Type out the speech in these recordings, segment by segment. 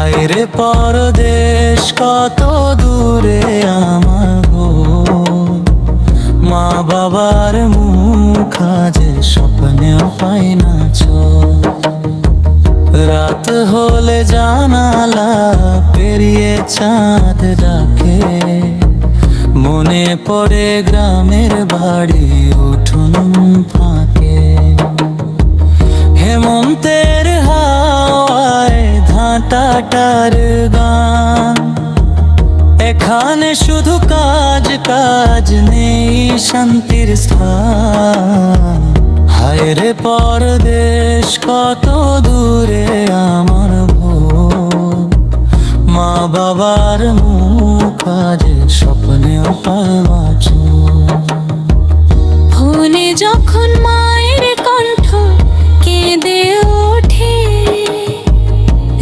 হায়রে পরদেশ কত দূরে আমার মা বাবার মুখ আজ স্বপ্নেও পাই না রাত হলে জানালা পেরিয়ে চাঁদ ডাকে। মনে পড়ে গ্রামের বাড়ি উঠুন ধাঁটাটার গান। এখানে শুধু কাজ কাজ নেই, শান্তির স্থান। হায় রে পরদেশ, কত দূরে আমার ভো মা বাবার মুখ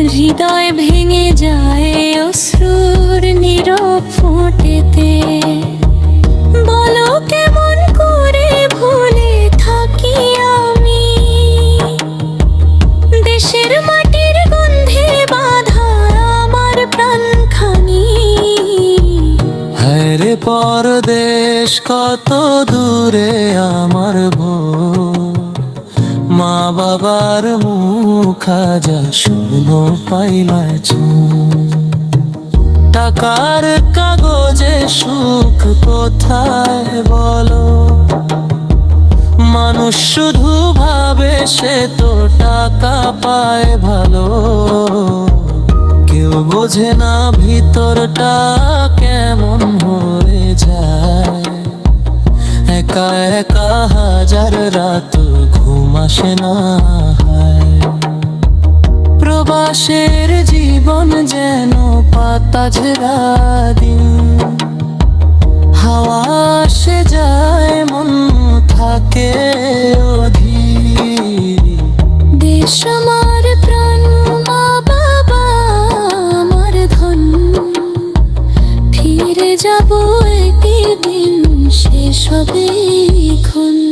হৃদয় ভেঙে যায় অশ্রুর নীরব ফোঁটেতে। বলো কেমন করে ভুলে থাকি আমি? দেশের মাটির গন্ধে বাঁধা আমার প্রাণখানি। হায় রে পরদেশ, কত দূরে আমার ভোর। মা বাবার মুখ যা শুনো পাইলাছ টাকার কাগজে সুখ কোথায় বলো? মানুষ শুধু ভাবে সে তো টাকা পায় ভালো। কেউ বোঝে না ভিতরটা কেমন হয়ে যায়। একা একা হাজার রাত আসে না প্রবাসের জীবন যেন পাতা ঝেরা দিন। হাওয়া আসে যায়, মন থাকে অধীর। দেশ আমার প্রাণ, মা বাবা আমার ধন। ফিরে যাব একদিন শেষ হবে ক্ষণ